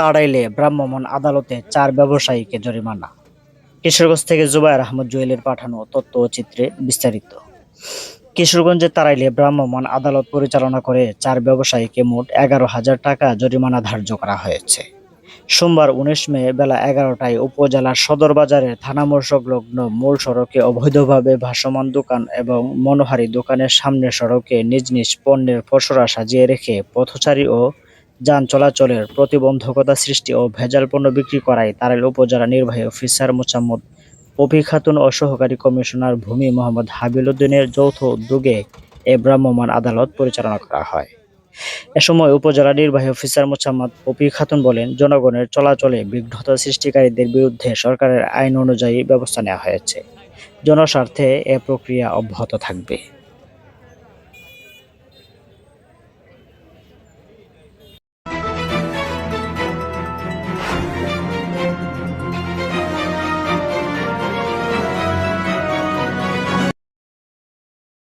তাড়াইলে ভ্রাম্যমাণ আদালতে চার ব্যবসায়ীকে জরিমানা। কিশোরগঞ্জ থেকে জুবায়ের আহমদ জুয়েলের পাঠানো তথ্য ও চিত্রে বিস্তারিত। কিশোরগঞ্জের তাড়াইলে ভ্রাম্যমাণ আদালত পরিচালনা করে চার ব্যবসায়ীকে মোট এগারো হাজার টাকা জরিমানা ধার্য করা হয়েছে। সোমবার উনিশ মে বেলা এগারোটায় উপজেলার সদর বাজারের থানামোড় সংলগ্ন মূল সড়কে অবৈধভাবে ভাসমান দোকান এবং মনোহারী দোকানের সামনে সড়কে নিজ নিজ পণ্যের ফসরা সাজিয়ে রেখে পথচারী ও যান চলাচলের প্রতিবন্ধকতা সৃষ্টি ও ভেজাল পণ্য বিক্রি করায় তারাইল উপজেলা নির্বাহী অফিসার মোচাম্মদ পপি খাতুন ও সহকারী কমিশনার ভূমি মোহাম্মদ হাবিল উদ্দিনের যৌথ উদ্যোগে এ ভ্রাম্যমাণ আদালত পরিচালনা করা হয়। এ সময় উপজেলা নির্বাহী অফিসার মোসাম্মদ পপি খাতুন বলেন, জনগণের চলাচলে বিঘ্নতা সৃষ্টিকারীদের বিরুদ্ধে সরকারের আইন অনুযায়ী ব্যবস্থা নেওয়া হয়েছে। জনস্বার্থে এ প্রক্রিয়া অব্যাহত থাকবে।